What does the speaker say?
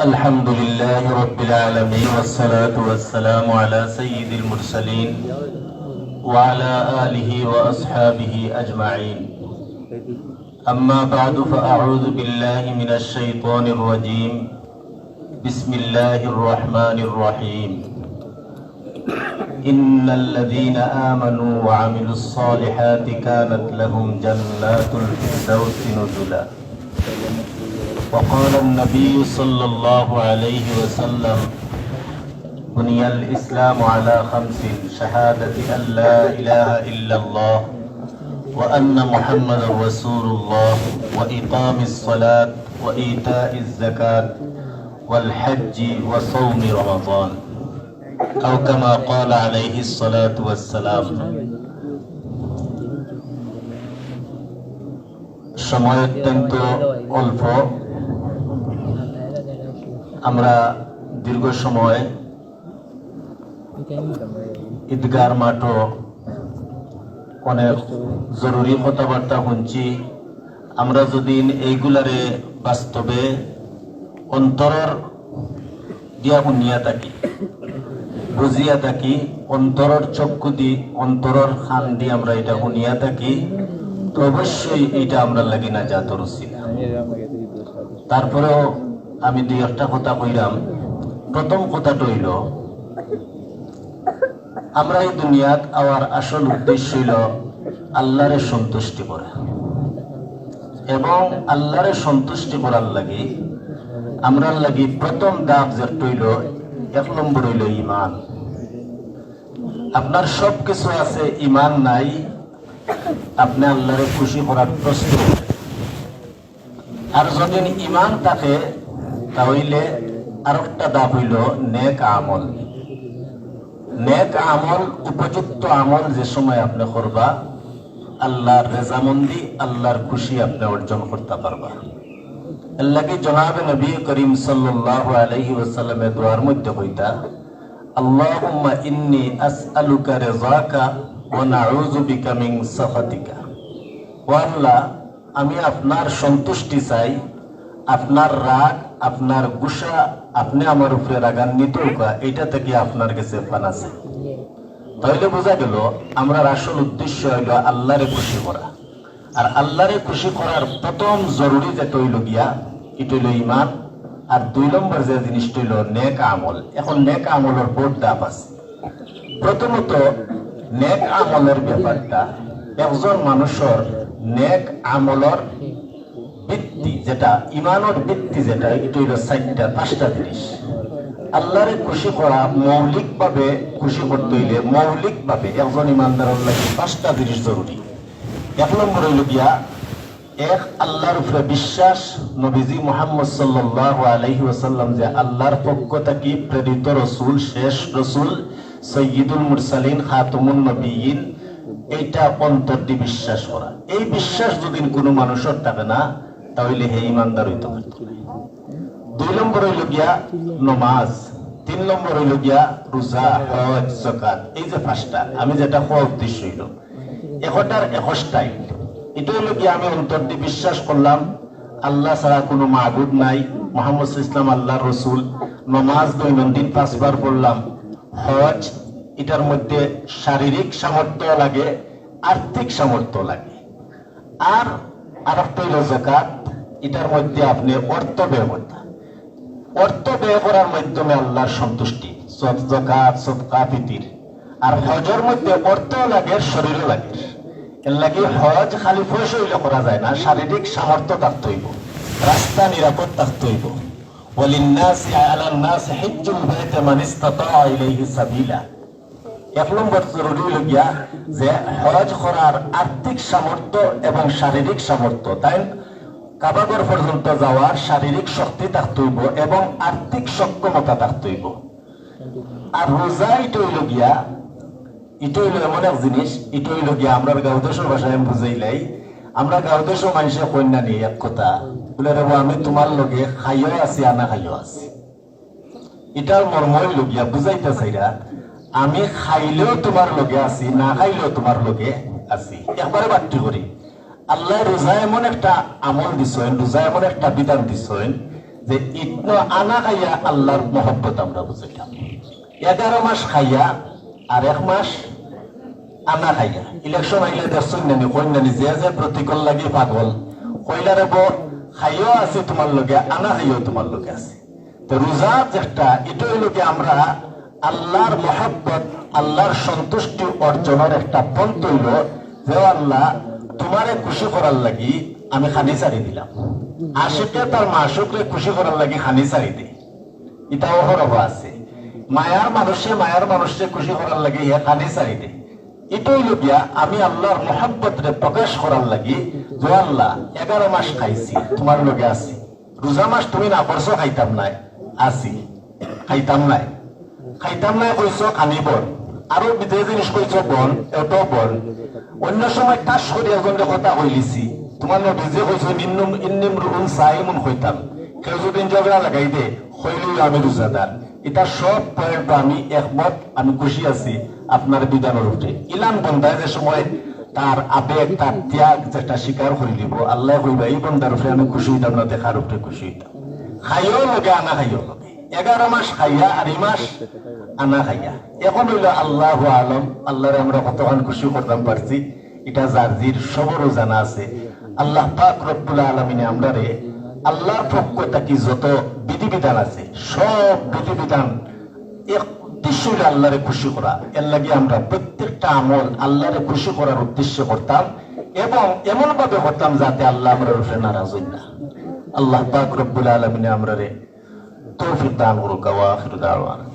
الحمد لله رب العالمين والصلاة والسلام على سيد المرسلين وعلى آله وأصحابه أجمعين. أما بعد فأعوذ بالله من الشيطان الرجيم. بسم الله الرحمن الرحيم. إن الذين آمنوا وعملوا الصالحات كانت لهم جنات الفردوس نزلا. وقال النبي صلى الله عليه وسلم بني الإسلام على خمس شهادة أن لا إله إلا الله وأن محمد رسول الله وإقام الصلاة وإيتاء الزكاة والحج وصوم رمضان أو كما قال عليه الصلاة والسلام সময় অত্যন্ত অল্প আমরা দীর্ঘ সময় ঈদগার মাঠও অনেক জরুরি কথাবার্তা শুনছি। আমরা যদি এইগুলারে বাস্তবে অন্তরের দিয়া শুনিয়া থাকি, বুঝিয়া থাকি, অন্তরের চক্ষু দি অন্তরের খান দি আমরা এটা শুনিয়া থাকি, তো অবশ্যই এটা আমরা লাগি না জাতর উচিত। তারপরেও আমি দুই একটা কথা কইরাম প্রথম কথাটা হইল, আমরা এই দুনিয়াত আওয়ার আসল উদ্দেশ্য হইল আল্লাহরে সন্তুষ্টি করা। এবং আল্লাহরে সন্তুষ্টি করার লাগি আমরা লাগি প্রথম দাব যেটা হইল, এক নম্বর হইল ইমান আপনার সব কিছু আছে ইমান নাই, আপনি আল্লাহরে খুশি করার প্রস্তুত। আর যদি ইমান থাকে তাহলে আর একটা দাব হইল নেক আমল। নেক আমল, উপযুক্ত আমল যে সময় আপনি করবা, আল্লাহর রেজামন্দি, আল্লাহর খুশি আপনি অর্জন করতে পারবা। আল্লাহকে নবী করিম আলাইহি ওয়াসাল্লামের দোয়ার মধ্যে আল্লাহুম্মা ইন্নী আসআলুকা রিযাকা ওয়া নাউযু বিকা আল্লাহ, আমি আপনার সন্তুষ্টি চাই, আপনার রাগ আপনার গুসা আপনি আমার উপরে রাগান্বিত এটা থেকে আপনার কাছে ফান আছে। তাহলে বোঝা গেল, আমরা আসল উদ্দেশ্য হইল আল্লাহরে খুশি করা। আর আল্লাহরে খুশি করার প্রথম জরুরি যেটা হইল গিয়া, এটা হইল ইমান আর দুই নম্বর যে জিনিসটা হইল নেক আমল। এখন নেক আমলের বোর্ড দাপ আছে। প্রথমত, নেক আমলের ব্যাপারটা, একজন মানুষের নেক আমলের যেটা ইমানের বৃত্তি যেটা, এটা হইল চারটা, পাঁচটা জিনিস। আল্লাহরে খুশি করা মৌলিক ভাবে খুশি করতে হইলে মৌলিক ভাবে একজন ইমানদারের লাগে পাঁচটা জিনিস জরুরি। এক নম্বর হইল গিয়া, এক, আল্লাহর উপরে বিশ্বাস, নবীজি মোহাম্মদ সাল্লাহ আলহি ওসাল্লাম যে আল্লাহর পক্ষ থেকে প্রেরিত রসুল, শেষ রসুল সৈয়দুল মুরসালিন, খাতুমুন নবীন এইটা অন্তর দিয়ে বিশ্বাস করা। এই বিশ্বাস যদি কোনো মানুষের থাকে না তাহলে হে ইমানদার হইতে পারত দুই নম্বর হইল গিয়া নমাজ, তিন নম্বর হইল গিয়া রোজা, হজ জকাত এই যে পাঁচটা, আমি যেটা হওয়া উদ্দেশ্য হইল এখটার এখটাই এটা হইল গিয়া আমি অন্তর দিয়ে বিশ্বাস করলাম, আল্লাহ ছাড়া কোনো মাহবুদ নাই। মোহাম্মদ ইসলাম আল্লাহ রসুল। নমাজ দৈনন্দিন পাঁচবার পড়লাম। হজ, এটার মধ্যে শারীরিক সামর্থ্য লাগে, আর্থিক সামর্থ্য লাগে। আর আরেকটা হইল জাকাত এটার মধ্যে আপনি অর্থ ব্যয় করতে অর্থ ব্যয় করার মাধ্যমে আল্লাহর সন্তুষ্টি সব জাকাত সদকা ফিতির আর হজের মধ্যে অর্থ লাগে শরীরও লাগে এর লাগে হজ খালি পয়সা হইলে করা যায় না শারীরিক সামর্থ্য থাকতে হইব রাস্তা নিরাপদ থাকতে হইব وللناس على الناس حج البيت من استطاع إليه سبيلا এক নম্বর জরুরি হল গিয়া যে হজ করার আর্থিক সামর্থ্য এবং শারীরিক সামর্থ্য, তাই কাবাগর পর্যন্ত যাওয়ার শারীরিক শক্তি থাকতে হইব এবং আর্থিক সক্ষমতা থাকতে হইব আর রোজা এটা হইল গিয়া হইল এমন এক জিনিস এটা হইল গিয়া আমরা গাঁও দেশের ভাষায় আমি বুঝাইলাই আমরা গাঁও দেশের মানুষের কন্যা নিয়ে এক কথা, বলে রেব আমি তোমার লগে খাইও আছি, আনা খাইও আছি। এটার মর্ম হইল গিয়া, বুঝাইতে চাইরা আমি খাইলেও তোমার লগে আছি, না খাইলেও তোমার লগে আছি। একবারে বাট্টি করি। আল্লাহ রোজা এমন একটা আমল দিছেন, রোজা এমন একটা বিধান দিছেন যে ইটন আনা খাইয়া আল্লাহর মহব্বত আমরা বুঝিলাম এগারো মাস খাইয়া, আর এক মাস আনা খাইয়া। ইলেকশন আইলে দেখছেন নানি কই নানি যে যে প্রতিকূল লাগি পাগল। কইলারে খাইও আছে তোমার লগে, আনা খাইও তোমার লগে আছে। তো রোজা যেটা এটা হইল কি আমরা আল্লাহর মহব্বত, আল্লাহর সন্তুষ্টি অর্জনের একটা পন্থ হইল যে আল্লাহ, তোমারে খুশি করার লাগি আমি খানি সারি দিলাম। আশেকে তার মাসুকরে খুশি করার লাগি খানি সারি দিই। এটা অহরহ আছে। মায়ার মানুষে মায়ার মানুষে খুশি করার লাগে ইয়া কানে চাই দে এটাই লোকিয়া আমি আল্লাহর মহাব্বত রে প্রকাশ করার লাগি যে আল্লাহ, এগারো মাস খাইছি, তোমার লগে আছি। রোজা মাস তুমি না করছ খাইতাম নাই। আছি, খাইতাম নাই। আরও বিদেশ জিনিস বন অন্য সময় টাস কথা কইলিছি। তোমার ইন্নুম সাইমুন কেউ যদি ঝগড়া লাগাই দে আমি রোজাদার। এটা সব পয়েন্ট আমি একমত, আমি খুশি আছি আপনার বিধানের উঠে ইলাম বন্ধায় যে সময় তার আবেগ, তার ত্যাগ যেটা স্বীকার করে দিব আল্লাহ কইবা, এই বন্ধার উপরে আমি খুশি হইতাম না, দেখার উপরে খুশি হইতাম। খাইও, লগে আনা খাইও। এগারো মাস খাইয়া আর এই মাস আনা খাইয়া। এখন হইল আল্লাহ আলম, আল্লাহরে আমরা কতক্ষণ খুশি করতাম পারছি, এটা জার্জির সবরও জানা আছে। আল্লাহ পাক রব্বুল আলমিনে আমরা রে আল্লাহর পক্ষ থাকি যত বিধিবিধান আছে, সব বিধিবিধান এক উদ্দেশ্য হইল আল্লাহরে খুশি করা। এর লাগে আমরা প্রত্যেকটা আমল আল্লাহরে খুশি করার উদ্দেশ্য করতাম এবং এমন ভাবে করতাম যাতে আল্লাহ আমরা নারাজ হই না। আল্লাহ পাক রব্বুল আলমিনে আমরা রে tawfiq ta'al urka wa da'wana